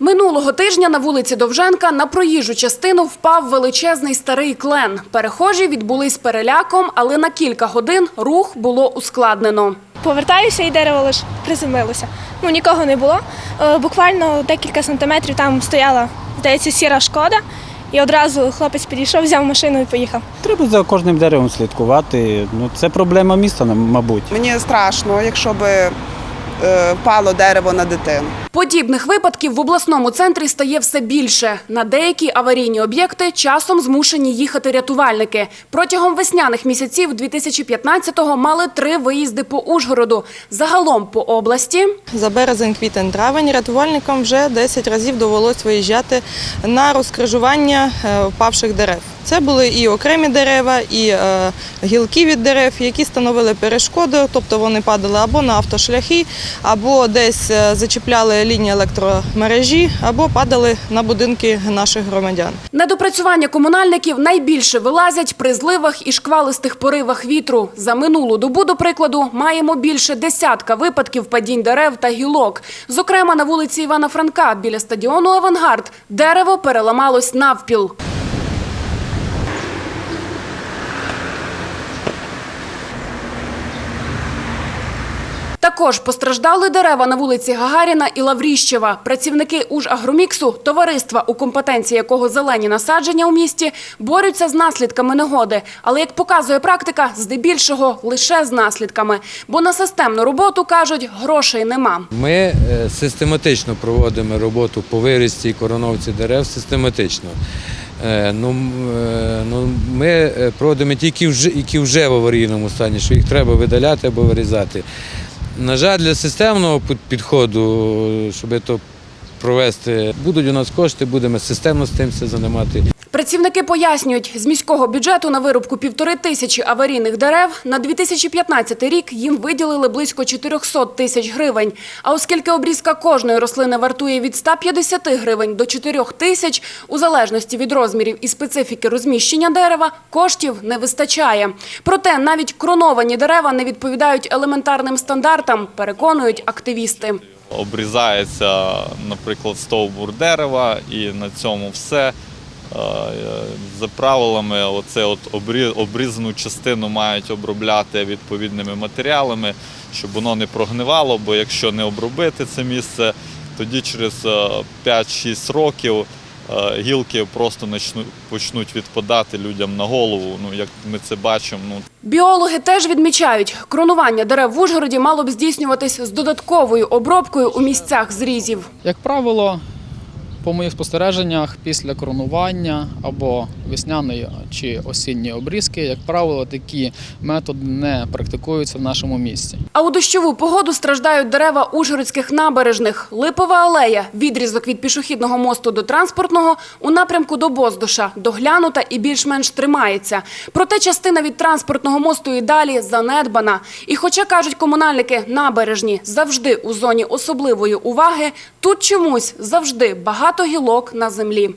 Минулого тижня на вулиці Довженка на проїжджу частину впав величезний старий клен. Перехожі відбулись переляком, але на кілька годин рух було ускладнено. Повертаюся і дерево лише приземлилося. Ну нікого не було. Е, Буквально декілька сантиметрів там стояла, здається, сіра шкода. І одразу хлопець підійшов, взяв машину і поїхав. Треба за кожним деревом слідкувати. Ну, це проблема міста, мабуть. Мені страшно, якщо би е, впало дерево на дитину. Подібних випадків в обласному центрі стає все більше. На деякі аварійні об'єкти часом змушені їхати рятувальники. Протягом весняних місяців 2015-го мали три виїзди по Ужгороду. Загалом по області За березень, квітень, травень рятувальникам вже 10 разів довелось виїжджати на розкрижування е, впавших дерев. Це були і окремі дерева, і е, гілки від дерев, які становили перешкоди, тобто вони падали або на автошляхи, або десь е, зачіпляли лінії електромережі, або падали на будинки наших громадян. На допрацювання комунальників найбільше вилазять при зливах і шквалистих поривах вітру. За минулу добу, до прикладу, маємо більше десятка випадків падінь дерев та гілок. Зокрема, на вулиці Івана Франка біля стадіону «Авангард» дерево переламалось навпіл. Також постраждали дерева на вулиці Гагаріна і Лавріщева. Працівники Ужагроміксу, товариства, у компетенції якого зелені насадження у місті, борються з наслідками негоди. Але, як показує практика, здебільшого лише з наслідками. Бо на системну роботу, кажуть, грошей нема. Ми е, систематично проводимо роботу по вирості і короновці дерев систематично. Е, Ну, е, ну, ми проводимо тільки які вже в аварійному стані, що їх треба видаляти або вирізати. На жаль, для системного під- підходу, щоб це провести, будуть у нас кошти, будемо системно з тим все займати. Працівники пояснюють, з міського бюджету на вирубку півтори тисячі аварійних дерев на 2015 рік їм виділили близько 400 тисяч гривень. А оскільки обрізка кожної рослини вартує від 150 гривень до 4 тисяч, у залежності від розмірів і специфіки розміщення дерева, коштів не вистачає. Проте навіть кроновані дерева не відповідають елементарним стандартам, переконують активісти. обрізається, наприклад, стовбур дерева, і на цьому все. Е, За правилами, оце от обрі- обрізану частину мають обробляти відповідними матеріалами, щоб воно не прогнивало, бо якщо не обробити це місце, тоді через е, 5-6 років е, гілки просто начну- почнуть відпадати людям на голову. Ну, як ми це бачимо, ну, Біологи теж відмічають, кронування дерев в Ужгороді мало б здійснюватись з додатковою обробкою у місцях зрізів. Як правило, по моїх спостереженнях, після коронування або весняної чи осінньої обрізки, як правило, такі методи не практикуються в нашому місті. А у дощову погоду страждають дерева ужгородських набережних. Липова алея, відрізок від пішохідного мосту до транспортного, у напрямку до Боздуша, доглянута і більш-менш тримається. Проте частина від транспортного мосту і далі занедбана. І хоча, кажуть комунальники, набережні завжди у зоні особливої уваги, тут чомусь завжди багато гілок на землі.